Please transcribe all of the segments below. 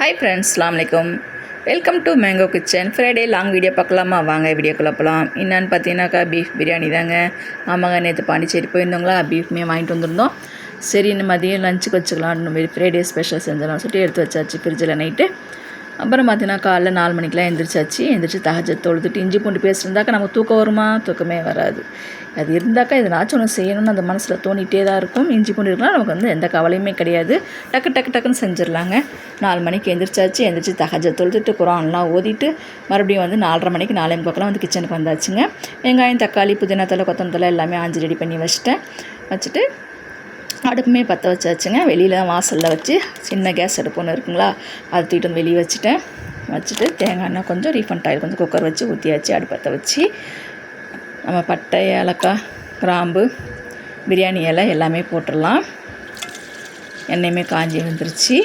Hi friends அஸ்லாம் வலைக்கம் welcome to Mango Kitchen Friday long video பார்க்கலாமா? வாங்க வீடியோக்குள்ளே போகலாம் என்னன்னு பார்த்தீங்கன்னாக்கா பீஃப் பிரியாணி தாங்க. ஆமாங்க நேற்று பாண்டிச்சேரி போயிருந்தோங்களா? பீஃப்மே வாங்கிட்டு வந்திருந்தோம். சரி இந்த மதியம் லஞ்சுக்கு வச்சுக்கலாம் இந்த ஃப்ரைடே ஸ்பெஷல் செஞ்சிடலாம் சொல்லிட்டு எடுத்து வச்சாச்சு. ஃப்ரிட்ஜில் நைட்டு அப்புறம் பார்த்தீங்கன்னா காலைல நாலு மணிக்கெலாம் எழுந்திரிச்சாச்சு எழுந்திரிச்சு தகஜ தொழுதுட்டு இஞ்சி பூண்டு பேஸ்ட் இருந்தாக்கா நமக்கு தூக்கம் வருமா? தூக்கமே வராது. அது இருந்தாக்கா எதனாச்சும் ஒன்று செய்யணும்னு அந்த மனசில் தோணிகிட்டே தான் இருக்கும். இஞ்சி பூண்டு இருக்கலாம் நமக்கு வந்து எந்த கவலையுமே கிடையாது. டக்கு டக்கு டக்குன்னு செஞ்சிடலாங்க. நாலு மணிக்கு எழுந்திரிச்சாச்சு எழுந்திரிச்சு தகஜ தொழுதுட்டு குரான்லாம் ஓதிட்டு மறுபடியும் வந்து நாலரை மணிக்கு நாலே முக்கெல்லாம் வந்து கிச்சனுக்கு வந்தாச்சுங்க. வெங்காயம் தக்காளி புதினா தலை கொத்தமல்லி எல்லாமே ஆஞ்சு ரெடி பண்ணி வச்சுட்டேன். வச்சுட்டு அடுப்புமே பற்ற வச்சாச்சுங்க. வெளியில் வாசலில் வச்சு சின்ன கேஸ் அடுப்பு ஒன்று இருக்குங்களா அதை தூக்கிட்டு வந்து வெளியே வச்சுட்டேன். வச்சுட்டு தேங்காய் எண்ணெய் கொஞ்சம் ரீஃபண்ட் ஆயில் கொஞ்சம் குக்கர் வச்சு ஊற்றியாச்சு அடுப்பத்தை வச்சு. நம்ம பட்டை ஏலக்காய் கிராம்பு பிரியாணி இலை எல்லாமே போட்டுடலாம். எண்ணெயுமே காஞ்சி வந்துருச்சு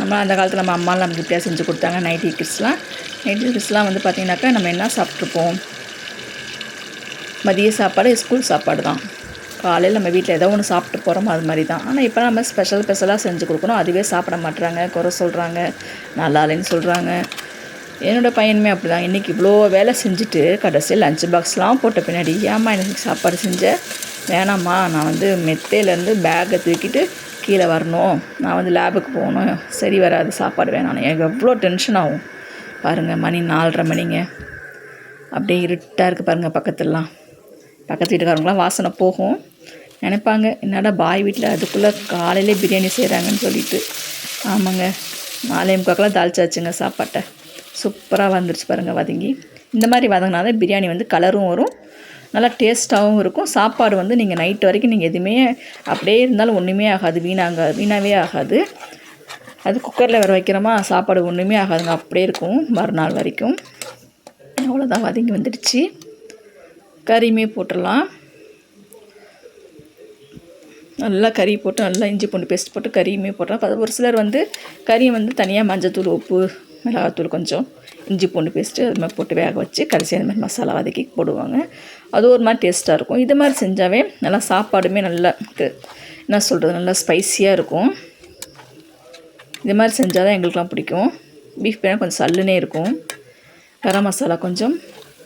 நம்ம அந்த காலத்தில் நம்ம அம்மாலாம் நமக்கு இப்படியா செஞ்சு கொடுத்தாங்க நைட்டி கிட்ஸ்லாம் நைட்டி கிட்ஸ்லாம் வந்து பார்த்திங்கனாக்கா நம்ம என்ன சாப்பிட்ருப்போம் மதிய சாப்பாடு ஸ்கூல் சாப்பாடு தான். காலையில் நம்ம வீட்டில் ஏதோ ஒன்று சாப்பிட்டு போகிறோமோ அது மாதிரி தான் ஆனால் இப்போ நம்ம ஸ்பெஷல் ஸ்பெஷலாக செஞ்சு கொடுக்கணும். அதுவே சாப்பிட மாட்டுறாங்க குறை சொல்கிறாங்க நல்லா இல்லைன்னு சொல்கிறாங்க என்னோடய பையனுமே அப்படி தான் இன்றைக்கி இவ்வளோ வேலை செஞ்சுட்டு கடைசியில் லஞ்ச் பாக்ஸ்லாம் போட்ட பின்னாடி ஏம்மா எனக்கு சாப்பாடு செஞ்சேன் வேணாம்மா. நான் வந்து மெத்தையிலேருந்து பேக்கை தூக்கிட்டு கீழே வரணும். நான் வந்து லேபுக்கு போகணும். சரி வராது. சாப்பாடு வேணாம் எனக்கு எவ்வளோ டென்ஷன் ஆகும். பாருங்கள் மணி நாலரை மணிங்க. அப்படியே இருட்டாக இருக்குது பாருங்கள் பக்கத்துலலாம். பக்கத்து வீட்டுக்காரங்களாம் வாசனை போகும். நினைப்பாங்க என்னடா பாய் வீட்டில் அதுக்குள்ளே காலையிலே பிரியாணி செய்கிறாங்கன்னு சொல்லிட்டு. ஆமாங்க நாலே முக்காக்கெல்லாம் தாளிச்சாச்சுங்க சாப்பாட்டை. சூப்பராக வந்துருச்சு பாருங்கள் வதங்கி. இந்த மாதிரி வதங்கினா தான் பிரியாணி வந்து கலரும் வரும் நல்லா டேஸ்ட்டாகவும் இருக்கும். சாப்பாடு வந்து நீங்கள் நைட் வரைக்கும் நீங்கள் எதுவுமே அப்படியே இருந்தாலும் ஒன்றுமே ஆகாது வீணாங்க வீணாகவே ஆகாது. அது குக்கரில் வேறு வைக்கிறோமா சாப்பாடு ஒன்றுமே ஆகாதுங்க அப்படியே இருக்கும் மறுநாள் வரைக்கும். அவ்வளோதான் வதங்கி வந்துடுச்சு. கறியுமே போட்டுடலாம். நல்லா கறி போட்டு நல்லா இஞ்சி பூண்டு பேஸ்ட் போட்டு கறியுமே போட்டுடலாம் ஒரு சிலர் வந்து கறியை வந்து தனியாக மஞ்சத்தூள் உப்பு மிளகாத்தூள் கொஞ்சம் இஞ்சி பூண்டு பேஸ்ட்டு அது மாதிரி போட்டு வேக வச்சு கடைசி அந்த மாதிரி மசாலா வதக்கி போடுவாங்க. அது ஒரு மாதிரி டேஸ்ட்டாக இருக்கும். இது மாதிரி செஞ்சாவே நல்லா சாப்பாடுமே நல்லா என்ன சொல்கிறது நல்லா ஸ்பைஸியாக இருக்கும். இது மாதிரி செஞ்சால் தான் எங்களுக்குலாம் பிடிக்கும். பீஃப் பிரியாணி கொஞ்சம் சல்லுனே இருக்கும். கரம் மசாலா கொஞ்சம்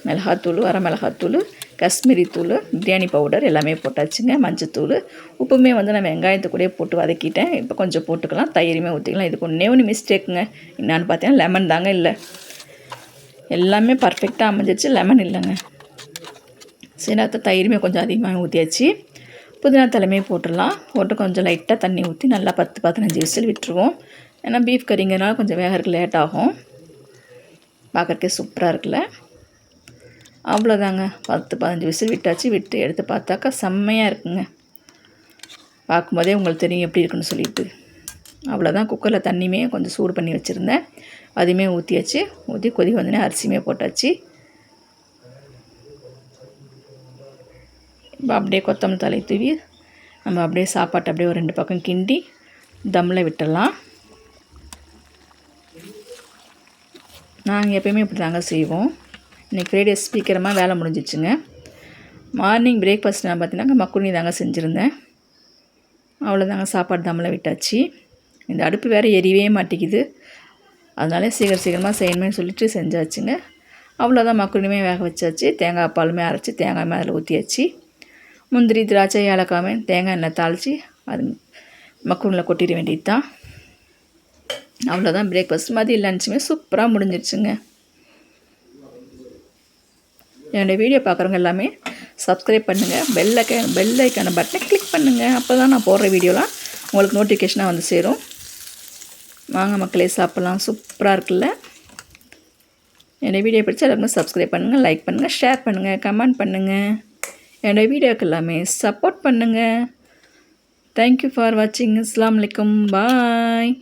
மிளகாத்தூள் வர மிளகாத்தூள் காஷ்மீரி தூள் பிரியாணி பவுடர் எல்லாமே போட்டாச்சுங்க மஞ்சத்தூள் உப்புமே வந்து நான் வெங்காயத்தை கூட போட்டு வதக்கிட்டேன். இப்போ கொஞ்சம் போட்டுக்கலாம் தயிருமே ஊற்றிக்கலாம் இதுக்கு ஒன்றே ஒன்று மிஸ்டேக்குங்க என்னான்னு பார்த்தீங்கன்னா லெமன் தாங்க இல்லை. எல்லாமே பர்ஃபெக்டாக அமைஞ்சிருச்சு. லெமன் இல்லைங்க. சின்னத்தை தயிருமே கொஞ்சம் அதிகமாக ஊற்றியாச்சு புதினா தலைமையே போட்டுடலாம். போட்டு கொஞ்சம் லைட்டாக தண்ணி ஊற்றி நல்லா பத்து பதினஞ்சு விசில் விட்டுருவோம். ஏன்னா பீஃப் கறிங்கிறனால கொஞ்சம் வேகிறதுக்கு லேட் ஆகும். பார்க்குறக்கே சூப்பராக இருக்குல்ல. அவ்வளோதாங்க. பத்து பதினஞ்சு விசில் விட்டாச்சு. விட்டு எடுத்து பார்த்தாக்கா செம்மையாக இருக்குங்க. பார்க்கும்போதே உங்களுக்கு தெரியும் எப்படி இருக்குன்னு சொல்லிட்டு. அவ்வளோதான். குக்கரில் தண்ணியுமே கொஞ்சம் சூடு பண்ணி வச்சுருந்தேன். அதையுமே ஊற்றியாச்சு ஊற்றி கொதி வந்தோடனே அரிசியுமே போட்டாச்சு. இப்போ அப்படியே கொத்தமல்லி தலை தூவி நம்ம அப்படியே சாப்பாட்டை அப்படியே ஒரு ரெண்டு பக்கம் கிண்டி தம்மில் விட்டுடலாம். நாங்கள் எப்பயுமே இப்படி தாங்க செய்வோம். இன்றைக்கி ஃப்ரைடே சீக்கிரமாக வேலை முடிஞ்சிச்சுங்க. மார்னிங் பிரேக்ஃபாஸ்ட் நான் பார்த்தீங்கன்னா மக்குனி தாங்க செஞ்சுருந்தேன். அவ்வளோதாங்க சாப்பாடு தம்மில் விட்டாச்சு. இந்த அடுப்பு வேறு எரியவே மாட்டேங்குது. அதனால சீக்கிரம் சீக்கிரமாக செய்யணுமே சொல்லிட்டு செஞ்சாச்சுங்க. அவ்வளோதான் மக்குனியுமே வேக வச்சாச்சு. தேங்காய் பாலுமே அரைச்சி தேங்காய் மேலே ஊற்றியாச்சு முந்திரி திராட்சை ஏலக்காமே தேங்காய் எண்ணெய் தாளித்து அது மக்குனில் கொட்டிட வேண்டியது தான் அவ்வளோதான் பிரேக்ஃபாஸ்ட் மதியம் லஞ்சுமே சூப்பராக முடிஞ்சிருச்சுங்க. என்னுடைய வீடியோ பார்க்குறவங்க எல்லாமே சப்ஸ்கிரைப் பண்ணுங்கள் பெல்லைக்க பெல் ஐக்கான பட்டனை கிளிக் பண்ணுங்கள் அப்போ தான் நான் போடுற வீடியோலாம் உங்களுக்கு நோட்டிஃபிகேஷனாக வந்து சேரும். வாங்க மக்களே சாப்பிட்லாம். சூப்பராக இருக்குல்ல? என்னுடைய வீடியோ பிடிச்சா எல்லாருமே சப்ஸ்கிரைப் பண்ணுங்கள் லைக் பண்ணுங்கள் ஷேர் பண்ணுங்கள் கமெண்ட் பண்ணுங்கள் என்னுடைய வீடியோக்கு எல்லாமே சப்போர்ட் பண்ணுங்கள் தேங்க்யூ ஃபார் வாட்சிங் அஸ்லாம் வலைக்கம் பாய்